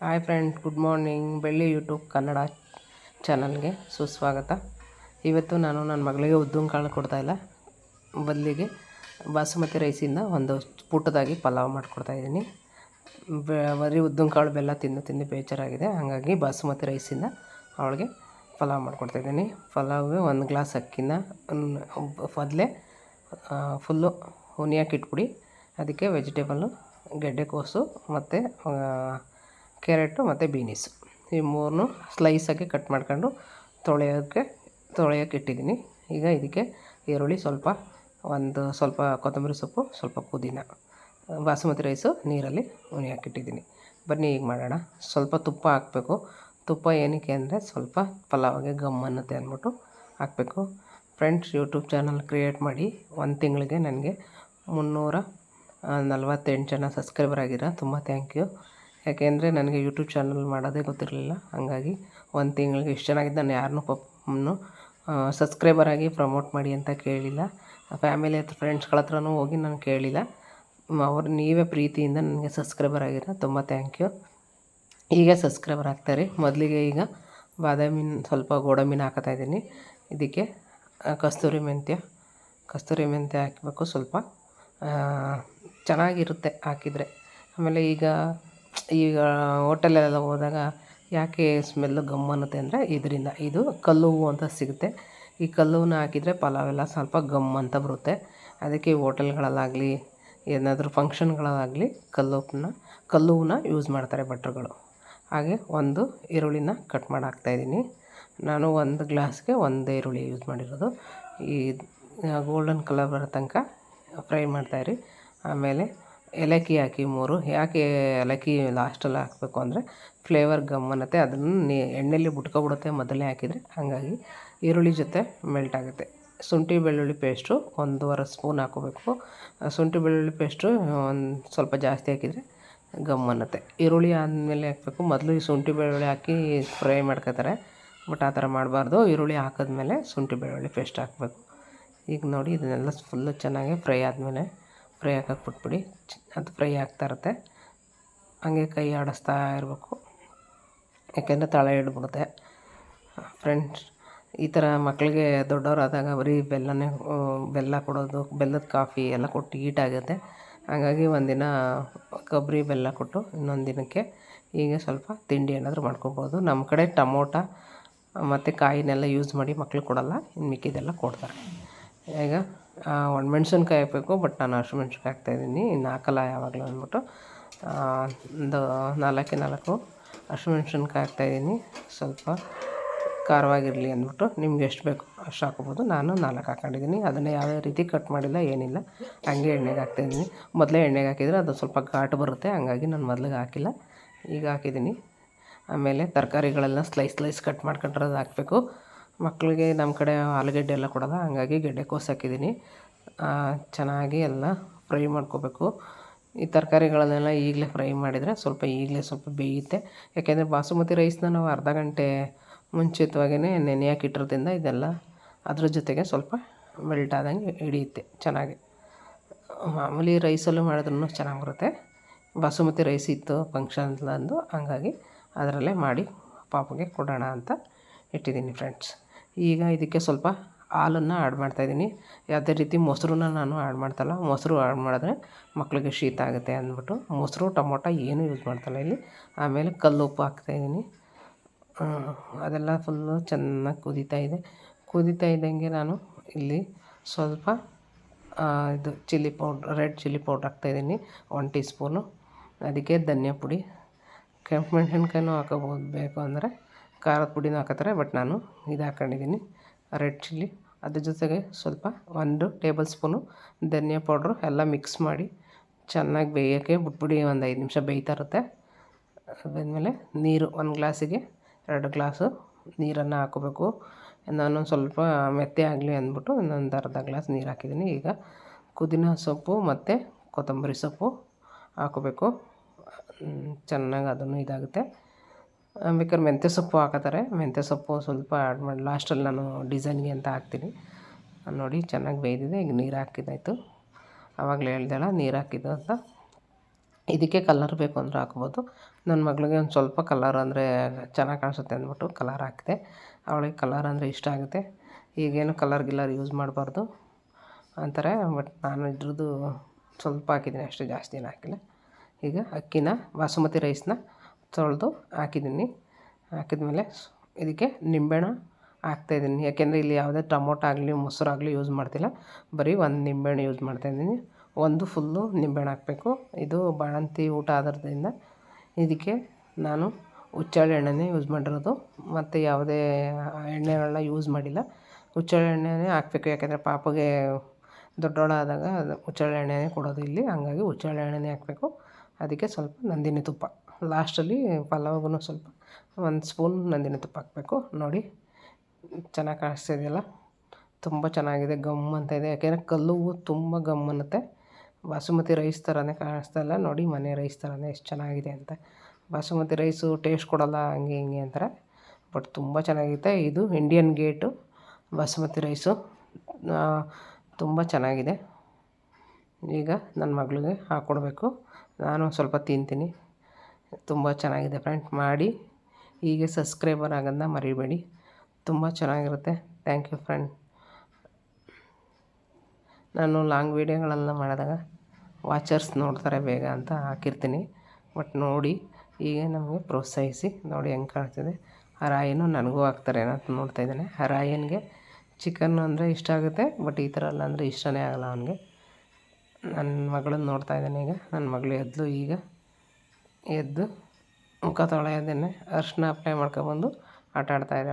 Hi friend, good morning. Belli YouTube Kannada ಚಾನಲ್ಗೆ ಸುಸ್ವಾಗತ. ಇವತ್ತು ನಾನು ನನ್ನ ಮಗಳಿಗೆ ಉದ್ದಿನ ಕಾಳು ಕೊಡ್ತಾಯಿಲ್ಲ ಬದಲಿಗೆ ಬಾಸುಮತಿ ರೈಸಿಂದ ಒಂದು ಪುಟ್ಟದಾಗಿ ಪಲಾವ್ ಮಾಡಿಕೊಡ್ತಾಯಿದ್ದೀನಿ ಬರೀ ಉದ್ದಿನ ಕಾಳು ಬೆಲ್ಲ ತಿಂದು ತಿಂದು ಬೇಜಾರಾಗಿದೆ. ಹಾಗಾಗಿ ಬಾಸುಮತಿ ರೈಸಿಂದ ಅವಳಿಗೆ ಪಲಾವ್ ಮಾಡಿಕೊಡ್ತಾಯಿದ್ದೀನಿ ಪಲಾವ್ಗೆ ಒಂದು ಗ್ಲಾಸ್ ಅಕ್ಕಿನ ಮೊದಲೇ ಫುಲ್ಲು ಹುನಿಯಾಕಿಟ್ಬಿಡಿ ಅದಕ್ಕೆ ವೆಜಿಟೇಬಲ್ಲು ಗೆಡ್ಡೆಕೋಸು ಮತ್ತು ಕ್ಯಾರೆಟು ಮತ್ತು ಬೀನಿಸು ಈ ಮೂರನ್ನು ಸ್ಲೈಸಾಗಿ ಕಟ್ ಮಾಡ್ಕೊಂಡು ತೊಳೆಯೋಕ್ಕೆ ತೊಳೆಯೋಕೆ ಇಟ್ಟಿದ್ದೀನಿ. ಈಗ ಇದಕ್ಕೆ ಈರುಳ್ಳಿ ಸ್ವಲ್ಪ, ಒಂದು ಸ್ವಲ್ಪ ಕೊತ್ತಂಬರಿ ಸೊಪ್ಪು, ಸ್ವಲ್ಪ ಪುದೀನ, ಬಾಸುಮತಿ ರೈಸು ನೀರಲ್ಲಿ ಇಟ್ಟಿದ್ದೀನಿ. ಬನ್ನಿ ಈಗ ಮಾಡೋಣ. ಸ್ವಲ್ಪ ತುಪ್ಪ ಹಾಕಬೇಕು. ತುಪ್ಪ ಏನಕ್ಕೆ ಅಂದರೆ ಸ್ವಲ್ಪ ಪಲಾವ್ಗೆ ಗಮ್ ಅನ್ನುತ್ತೆ ಅಂದ್ಬಿಟ್ಟು ಹಾಕಬೇಕು. ಫ್ರೆಂಡ್ಸ್ ಯೂಟ್ಯೂಬ್ ಚಾನಲ್ ಕ್ರಿಯೇಟ್ ಮಾಡಿ ಒಂದು ತಿಂಗಳಿಗೆ ನನಗೆ ಮುನ್ನೂರ ನಲ್ವತ್ತೆಂಟು ಜನ ಸಬ್ಸ್ಕ್ರೈಬರ್ ಆಗಿರ, ತುಂಬ ಥ್ಯಾಂಕ್ ಯು ಯಾಕೆಂದರೆ ನನಗೆ ಯೂಟ್ಯೂಬ್ ಚಾನಲ್ ಮಾಡೋದೇ ಗೊತ್ತಿರಲಿಲ್ಲ. ಹಾಗಾಗಿ ಒಂದು ತಿಂಗಳಿಗೆ ಇಷ್ಟು ಚೆನ್ನಾಗಿದ್ದು ನಾನು ಯಾರನ್ನೂ ಪಪ್ಪನ್ನು ಸಬ್ಸ್ಕ್ರೈಬರ್ ಆಗಿ ಪ್ರಮೋಟ್ ಮಾಡಿ ಅಂತ ಕೇಳಿಲ್ಲ. ಫ್ಯಾಮಿಲಿ ಹತ್ರ ಫ್ರೆಂಡ್ಸ್ಗಳ ಹತ್ರನೂ ಹೋಗಿ ನಾನು ಕೇಳಿಲ್ಲ. ಅವ್ರು ನೀವೇ ಪ್ರೀತಿಯಿಂದ ನನಗೆ ಸಬ್ಸ್ಕ್ರೈಬರ್ ಆಗಿರೋ ತುಂಬ ಥ್ಯಾಂಕ್ ಯು ಈಗ ಸಬ್ಸ್ಕ್ರೈಬರ್ ಆಗ್ತಾರೆ. ಮೊದಲಿಗೆ ಈಗ ಬಾದಾಮಿನ ಸ್ವಲ್ಪ ಗೋಡಂಬಿನ ಇದ್ದೀನಿ. ಇದಕ್ಕೆ ಕಸ್ತೂರಿ ಮೆಂತ್ಯ ಕಸ್ತೂರಿ ಮೆಂತ್ಯ ಹಾಕಬೇಕು ಸ್ವಲ್ಪ. ಚೆನ್ನಾಗಿರುತ್ತೆ ಹಾಕಿದರೆ. ಆಮೇಲೆ ಈಗ ಈಗ ಹೋಟೆಲಲ್ಲೆಲ್ಲ ಹೋದಾಗ ಯಾಕೆ ಸ್ಮೆಲ್ಲು ಗಮ್ ಅನ್ನುತ್ತೆ ಅಂದರೆ ಇದರಿಂದ ಇದು ಕಲ್ಲು ಹೂವು ಅಂತ ಸಿಗುತ್ತೆ. ಈ ಕಲ್ಲು ಹೂವನ್ನ ಹಾಕಿದರೆ ಪಲಾವೆಲ್ಲ ಸ್ವಲ್ಪ ಗಮ್ ಅಂತ ಬರುತ್ತೆ. ಅದಕ್ಕೆ ಹೋಟೆಲ್ಗಳಲ್ಲಾಗಲಿ, ಏನಾದರೂ ಫಂಕ್ಷನ್ಗಳಲ್ಲಾಗಲಿ ಕಲ್ಲು ಉಪ್ಪನ್ನ ಕಲ್ಲು ಹೂವನ್ನ ಯೂಸ್ ಮಾಡ್ತಾರೆ ಭಟ್ರುಗಳು. ಹಾಗೆ ಒಂದು ಈರುಳ್ಳಿನ ಕಟ್ ಮಾಡಿ ಹಾಕ್ತಾಯಿದ್ದೀನಿ ನಾನು ಒಂದು ಗ್ಲಾಸ್ಗೆ ಒಂದು ಈರುಳ್ಳಿ ಯೂಸ್ ಮಾಡಿರೋದು. ಈ ಗೋಲ್ಡನ್ ಕಲರ್ ಬರೋ ತನಕ ಫ್ರೈ ಮಾಡ್ತಾಯಿರಿ ಆಮೇಲೆ ಏಲಕ್ಕಿ ಹಾಕಿ ಮೂರು. ಯಾಕೆ ಏಲಕ್ಕಿ ಲಾಸ್ಟಲ್ಲಿ ಹಾಕಬೇಕು ಅಂದರೆ ಫ್ಲೇವರ್ ಗಮ್ ಅನ್ನತ್ತೆ ಅದನ್ನು ನೀ ಎಣ್ಣೆಲಿ ಬಿಟ್ಕೊಬಿಡುತ್ತೆ ಮೊದಲೇ ಹಾಕಿದರೆ. ಹಾಗಾಗಿ ಈರುಳ್ಳಿ ಜೊತೆ ಮೆಲ್ಟ್ ಆಗುತ್ತೆ. ಶುಂಠಿ ಬೆಳ್ಳುಳ್ಳಿ ಪೇಸ್ಟು ಒಂದೂವರೆ ಸ್ಪೂನ್ ಹಾಕೋಬೇಕು. ಶುಂಠಿ ಬೆಳ್ಳುಳ್ಳಿ ಪೇಸ್ಟು ಒಂದು ಸ್ವಲ್ಪ ಜಾಸ್ತಿ ಹಾಕಿದರೆ ಗಮ್ ಅನ್ನತ್ತೆ ಈರುಳ್ಳಿ ಆದಮೇಲೆ ಹಾಕಬೇಕು. ಮೊದಲು ಈ ಶುಂಠಿ ಬೆಳ್ಳುಳ್ಳಿ ಹಾಕಿ ಫ್ರೈ ಮಾಡ್ಕೋತಾರೆ. ಬಟ್ ಆ ಥರ ಮಾಡಬಾರ್ದು. ಈರುಳ್ಳಿ ಹಾಕಿದ್ಮೇಲೆ ಶುಂಠಿ ಬೆಳ್ಳುಳ್ಳಿ ಪೇಸ್ಟ್ ಹಾಕಬೇಕು. ಈಗ ನೋಡಿ, ಇದನ್ನೆಲ್ಲ ಫುಲ್ಲು ಚೆನ್ನಾಗಿ ಫ್ರೈ ಆದಮೇಲೆ ಫ್ರೈ ಹಾಕಕ್ಕೆ ಬಿಟ್ಬಿಡಿ ಅದು ಫ್ರೈ ಆಗ್ತಾ ಇರುತ್ತೆ. ಹಂಗೆ ಕೈ ಆಡಿಸ್ತಾ ಇರಬೇಕು. ಯಾಕೆಂದರೆ ತಳ ಹಿಡ್ಬಿಡುತ್ತೆ ಫ್ರೆಂಡ್ಸ್, ಈ ಥರ ಮಕ್ಕಳಿಗೆ ದೊಡ್ಡವರಾದಾಗ ಬರೀ ಬೆಲ್ಲನೇ, ಬೆಲ್ಲ ಕೊಡೋದು, ಬೆಲ್ಲದ ಕಾಫಿ ಎಲ್ಲ ಕೊಟ್ಟು ಹೀಟಾಗುತ್ತೆ ಹಾಗಾಗಿ ಒಂದಿನ ಕೊಬ್ಬರಿ ಬೆಲ್ಲ ಕೊಟ್ಟು ಇನ್ನೊಂದು ದಿನಕ್ಕೆ ಈಗ ಸ್ವಲ್ಪ ತಿಂಡಿ ಏನಾದರೂ ಮಾಡ್ಕೊಬೋದು. ನಮ್ಮ ಕಡೆ ಟಮೋಟ ಮತ್ತು ಕಾಯಿನೆಲ್ಲ ಯೂಸ್ ಮಾಡಿ ಮಕ್ಳಿಗೆ ಕೊಡೋಲ್ಲ ಇನ್ನು ಮಿಕ್ಕಿದೆಲ್ಲ ಕೊಡ್ತಾರೆ. ಈಗ ಒಣಮೆಣ್ಸಿನ್ಕಾಯಿ ಹಾಕಬೇಕು ಬಟ್ ನಾನು ಹಸಿಮೆಣ್ಸಿನ್ಕಾಯಿ ಹಾಕ್ತಾಯಿದ್ದೀನಿ ಇನ್ನು ಹಾಕಲ್ಲ ಯಾವಾಗಲೂ ಅಂದ್ಬಿಟ್ಟು. ಒಂದು ನಾಲ್ಕೇ ನಾಲ್ಕು. ಹಸಿಮೆಣ್ಸಿನ್ಕಾಯಿ ಹಾಕ್ತಾಯಿದ್ದೀನಿ ಸ್ವಲ್ಪ ಖಾರವಾಗಿರಲಿ ಅಂದ್ಬಿಟ್ಟು. ನಿಮ್ಗೆ ಎಷ್ಟು ಬೇಕು ಅಷ್ಟು ಹಾಕೋಬೋದು. ನಾನು ನಾಲ್ಕು ಹಾಕೊಂಡಿದ್ದೀನಿ ಅದನ್ನು ಯಾವುದೇ ರೀತಿ ಕಟ್ ಮಾಡಿಲ್ಲ, ಏನಿಲ್ಲ. ಹಂಗೆ ಎಣ್ಣೆಗೆ ಹಾಕ್ತಾಯಿದ್ದೀನಿ ಮೊದಲೇ ಎಣ್ಣೆಗೆ ಹಾಕಿದರೆ ಅದು ಸ್ವಲ್ಪ ಘಾಟು ಬರುತ್ತೆ. ಹಂಗಾಗಿ ನಾನು ಮೊದಲಿಗೆ ಹಾಕಿಲ್ಲ. ಈಗ ಹಾಕಿದ್ದೀನಿ. ಆಮೇಲೆ ತರಕಾರಿಗಳೆಲ್ಲ ಸ್ಲೈಸ್ ಸ್ಲೈಸ್ ಕಟ್ ಮಾಡ್ಕೊಂಡಿರೋದು ಹಾಕಬೇಕು. ಮಕ್ಕಳಿಗೆ ನಮ್ಮ ಕಡೆ ಆಲೂಗಡ್ಡೆ ಎಲ್ಲ ಕೊಡೋಲ್ಲ, ಹಾಗಾಗಿ ಗೆಡ್ಡೆಕೋಸು ಹಾಕಿದ್ದೀನಿ. ಚೆನ್ನಾಗಿ ಎಲ್ಲ ಫ್ರೈ ಮಾಡ್ಕೋಬೇಕು. ಈ ತರಕಾರಿಗಳನ್ನೆಲ್ಲ ಈಗಲೇ ಫ್ರೈ ಮಾಡಿದರೆ ಸ್ವಲ್ಪ ಈಗಲೇ ಸ್ವಲ್ಪ ಬೇಯುತ್ತೆ. ಯಾಕೆಂದರೆ ಬಾಸುಮತಿ ರೈಸ್ನ ನಾವು ಅರ್ಧ ಗಂಟೆ ಮುಂಚಿತವಾಗಿಯೇ ನೆನೆಯೋಕೆ ಇಟ್ಟಿರೋದ್ರಿಂದ ಇದೆಲ್ಲ ಅದ್ರ ಜೊತೆಗೆ ಸ್ವಲ್ಪ ಮೆಲ್ಟ್ ಆದಂಗೆ ಹಿಡಿಯುತ್ತೆ ಚೆನ್ನಾಗಿ. ಮಾಮೂಲಿ ರೈಸಲ್ಲೂ ಮಾಡಿದ್ರೂ ಚೆನ್ನಾಗಿ ಬರುತ್ತೆ. ಬಾಸುಮತಿ ರೈಸ್ ಇತ್ತು ಫಂಕ್ಷನ್ಲಂದು ಹಂಗಾಗಿ ಅದರಲ್ಲೇ ಮಾಡಿ ಪಾಪಗೆ ಕೊಡೋಣ ಅಂತ ಇಟ್ಟಿದ್ದೀನಿ ಫ್ರೆಂಡ್ಸ್ ಈಗ ಇದಕ್ಕೆ ಸ್ವಲ್ಪ ಹಾಲನ್ನು ಆ್ಯಡ್ ಮಾಡ್ತಾಯಿದ್ದೀನಿ ಯಾವುದೇ ರೀತಿ ಮೊಸರನ್ನ ನಾನು ಆ್ಯಡ್ ಮಾಡ್ತಾಯಿಲ್ಲ ಮೊಸರು ಆ್ಯಡ್ ಮಾಡಿದ್ರೆ ಮಕ್ಕಳಿಗೆ ಶೀತ ಆಗುತ್ತೆ ಅಂದ್ಬಿಟ್ಟು ಮೊಸರು, ಟೊಮೊಟೊ ಏನು ಯೂಸ್ ಮಾಡ್ತಾಯಿಲ್ಲ ಇಲ್ಲಿ. ಆಮೇಲೆ ಕಲ್ಲು ಉಪ್ಪು ಹಾಕ್ತಾಯಿದ್ದೀನಿ ಅದೆಲ್ಲ ಫುಲ್ಲು ಚೆನ್ನಾಗಿ ಕುದೀತಾ ಇದೆ. ಕುದೀತಾ ಇದ್ದಂಗೆ ನಾನು ಇಲ್ಲಿ ಸ್ವಲ್ಪ ಇದು chilli powder red chilli powder ಹಾಕ್ತಾಯಿದ್ದೀನಿ ಒನ್ ಟೀ ಸ್ಪೂನು ಅದಕ್ಕೆ ಧನಿಯಾ ಪುಡಿ. ಕೆಂಪು ಮೆಣಸಿನ್ಕಾಯಿನೂ ಹಾಕೋಬೋದು ಬೇಕು ಅಂದರೆ. ಖಾರದ ಪುಡಿನೂ ಹಾಕೋತಾರೆ ಬಟ್ ನಾನು ಇದು ಹಾಕ್ಕೊಂಡಿದ್ದೀನಿ ರೆಡ್ ಚಿಲ್ಲಿ ಅದ್ರ ಜೊತೆಗೆ ಸ್ವಲ್ಪ ಒಂದು ಟೇಬಲ್ ಸ್ಪೂನು ಧನಿಯಾ ಪೌಡ್ರು ಎಲ್ಲ ಮಿಕ್ಸ್ ಮಾಡಿ ಚೆನ್ನಾಗಿ ಬೇಯೋಕ್ಕೆ ಬಿಟ್ಬಿಡಿ, ಒಂದು ಐದು ನಿಮಿಷ ಬೇಯ್ತಾ ಇರುತ್ತೆ. ಅದಾದಮೇಲೆ ನೀರು, ಒಂದು ಗ್ಲಾಸಿಗೆ ಎರಡು ಗ್ಲಾಸು ನೀರನ್ನು ಹಾಕೋಬೇಕು. ನಾನು ಸ್ವಲ್ಪ ಮೆತ್ತೆ ಆಗಲಿ ಅಂದ್ಬಿಟ್ಟು ಇನ್ನೊಂದು ಅರ್ಧ ಗ್ಲಾಸ್ ನೀರು ಹಾಕಿದ್ದೀನಿ. ಈಗ ಪುದೀನ ಸೊಪ್ಪು ಮತ್ತು ಕೊತ್ತಂಬರಿ ಸೊಪ್ಪು ಹಾಕೋಬೇಕು. ಚೆನ್ನಾಗಿ ಅದನ್ನು ಇದಾಗುತ್ತೆ. ಬೇಕಾದ್ರೆ ಮೆಂತ್ಯ ಸೊಪ್ಪು ಹಾಕೋತಾರೆ ಮೆಂತ್ಯ ಸೊಪ್ಪು ಸ್ವಲ್ಪ ಆ್ಯಡ್ ಮಾಡಿ ಲಾಸ್ಟಲ್ಲಿ ನಾನು ಡಿಸೈನ್ಗೆ ಅಂತ ಹಾಕ್ತೀನಿ. ನೋಡಿ ಚೆನ್ನಾಗಿ ಬೇಯ್ದಿದೆ, ಈಗ ನೀರು ಹಾಕಿದ್ದಾಯಿತು ಆವಾಗಲೇ ಹೇಳ್ದಲ್ಲ ನೀರು ಹಾಕಿದ್ದು ಅಂತ. ಇದಕ್ಕೆ ಕಲರ್ ಬೇಕು ಅಂದರೆ ಹಾಕ್ಬೋದು. ನನ್ನ ಮಗಳಿಗೆ ಒಂದು ಸ್ವಲ್ಪ ಕಲರ್ ಅಂದರೆ ಚೆನ್ನಾಗಿ ಕಾಣಿಸುತ್ತೆ ಅಂದ್ಬಿಟ್ಟು ಕಲರ್ ಹಾಕಿದೆ. ಅವಳಿಗೆ ಕಲರ್ ಅಂದರೆ ಇಷ್ಟ ಆಗುತ್ತೆ. ಈಗೇನು ಕಲರ್ ಗಿಲ್ಲರ್ ಯೂಸ್ ಮಾಡಬಾರ್ದು. ಅಂತಾರೆ ಬಟ್ ನಾನು ಇದ್ರದ್ದು ಸ್ವಲ್ಪ ಹಾಕಿದ್ದೀನಿ ಅಷ್ಟೇ ಜಾಸ್ತಿ ಏನು ಹಾಕಿಲ್ಲ. ಈಗ ಅಕ್ಕಿನ, ಬಾಸುಮತಿ ರೈಸ್ನ ತೊಳೆದು ಹಾಕಿದ್ದೀನಿ. ಹಾಕಿದ್ಮೇಲೆ ಇದಕ್ಕೆ ನಿಂಬೆಹಣ್ಣು ಹಾಕ್ತಾಯಿದ್ದೀನಿ ಯಾಕೆಂದರೆ ಇಲ್ಲಿ ಯಾವುದೇ ಟೊಮೊಟೊ ಆಗಲಿ ಮೊಸರಾಗಲಿ ಯೂಸ್ ಮಾಡ್ತಿಲ್ಲ. ಬರೀ ಒಂದು ನಿಂಬೆಹಣ್ಣು ಯೂಸ್ ಮಾಡ್ತಾಯಿದ್ದೀನಿ ಒಂದು ಫುಲ್ಲು ನಿಂಬೆಹಣ್ಣು ಹಾಕಬೇಕು. ಇದು ಬಾಣಂತಿ ಊಟ ಆದ್ರದಿಂದ ಇದಕ್ಕೆ ನಾನು ಹುಚ್ಚೆಳ್ಳು ಎಣ್ಣೆನೇ ಯೂಸ್ ಮಾಡಿರೋದು. ಮತ್ತು ಯಾವುದೇ ಎಣ್ಣೆಗಳನ್ನ ಯೂಸ್ ಮಾಡಿಲ್ಲ. ಹುಚ್ಚೆಳ್ಳು ಎಣ್ಣೆನೇ ಹಾಕ್ಬೇಕು. ಯಾಕೆಂದರೆ ಪಾಪಗೆ ದೊಡ್ಡವಳಾದಾಗ ಹುಚ್ಚೆಳ್ಳು ಎಣ್ಣೆನೇ ಕೊಡೋದು ಇಲ್ಲಿ. ಹಂಗಾಗಿ ಹುಚ್ಚೆಳ್ಳು ಎಣ್ಣೆನೇ ಹಾಕಬೇಕು. ಅದಕ್ಕೆ ಸ್ವಲ್ಪ ನಂದಿನಿ ತುಪ್ಪ. ಲಾಸ್ಟಲ್ಲಿ ಪಲಾವ್ಗೂ ಸ್ವಲ್ಪ ಒಂದು ಸ್ಪೂನ್ ನಂದಿನಿ ತುಪ್ಪ ಹಾಕಬೇಕು. ನೋಡಿ, ಚೆನ್ನಾಗಿ ಕಾಣಿಸ್ತಿದೆಯಲ್ಲ ತುಂಬ ಚೆನ್ನಾಗಿದೆ, ಗಮ್ ಅಂತ ಇದೆ. ಯಾಕೆಂದರೆ ಕಲ್ಲು ತುಂಬ ಗಮ್ ಅನ್ನುತ್ತೆ. ಬಾಸುಮತಿ ರೈಸ್ ಥರನೇ ಕಾಣಿಸ್ತಾ ಇಲ್ಲ. ನೋಡಿ, ಮನೆ ರೈಸ್ ಥರನೇ ಎಷ್ಟು ಚೆನ್ನಾಗಿದೆ ಅಂತ. ಬಾಸುಮತಿ ರೈಸು ಟೇಸ್ಟ್ ಕೊಡೋಲ್ಲ, ಹಂಗೆ ಹಿಂಗೆ ಅಂತಾರೆ. ಬಟ್ ತುಂಬ ಚೆನ್ನಾಗಿದೆ ಇದು ಇಂಡಿಯನ್ ಗೇಟು, ಬಾಸುಮತಿ ರೈಸು. ತುಂಬ ಚೆನ್ನಾಗಿದೆ. ಈಗ ನನ್ನ ಮಗಳಿಗೆ ಹಾಕ್ಕೊಡ್ಬೇಕು ನಾನು ಸ್ವಲ್ಪ ತಿಂತೀನಿ. ತುಂಬ ಚೆನ್ನಾಗಿದೆ ಫ್ರೆಂಡ್, ಮಾಡಿ ಹೀಗೆ ಸಬ್ಸ್ಕ್ರೈಬರ್ ಆಗೋದನ್ನ ಮರಿಬೇಡಿ. ತುಂಬ ಚೆನ್ನಾಗಿರುತ್ತೆ. Thank you friend. ನಾನು ಲಾಂಗ್ ವೀಡಿಯೋಗಳೆಲ್ಲ ಮಾಡಿದಾಗ ವಾಚರ್ಸ್ ನೋಡ್ತಾರೆ ಬೇಗ ಅಂತ ಹಾಕಿರ್ತೀನಿ. ಬಟ್ ನೋಡಿ, ಹೀಗೆ ನಮಗೆ ಪ್ರೋತ್ಸಾಹಿಸಿ ನೋಡಿ ಹೆಂಗೆ ಕಾಣ್ತಿದೆ. ಆ ರಾಯನು ನನಗೂ ಹಾಕ್ತಾರೆ ಅಂತ ನೋಡ್ತಾ ಇದ್ದಾನೆ. ಆ ರಾಯನಿಗೆ ಚಿಕನ್ ಅಂದರೆ ಇಷ್ಟ ಆಗುತ್ತೆ, ಬಟ್ ಈ ಥರ ಎಲ್ಲ ಅಂದರೆ ಇಷ್ಟನೇ ಆಗಲ್ಲ ಅವನಿಗೆ. ನನ್ನ ಮಗಳನ್ನ ನೋಡ್ತಾ ಇದ್ದಾನೆ ಈಗ. ನನ್ನ ಮಗಳು ಎದ್ಲು ಈಗ ಎದ್ದು ಮುಖ ತೊಳೆಯದೇನೆ ಅರಿಶಿನ ಅಪ್ಲೈ ಮಾಡ್ಕೊಬಂದು ಆಟ ಆಡ್ತಾ ಇದ್ದಾಳೆ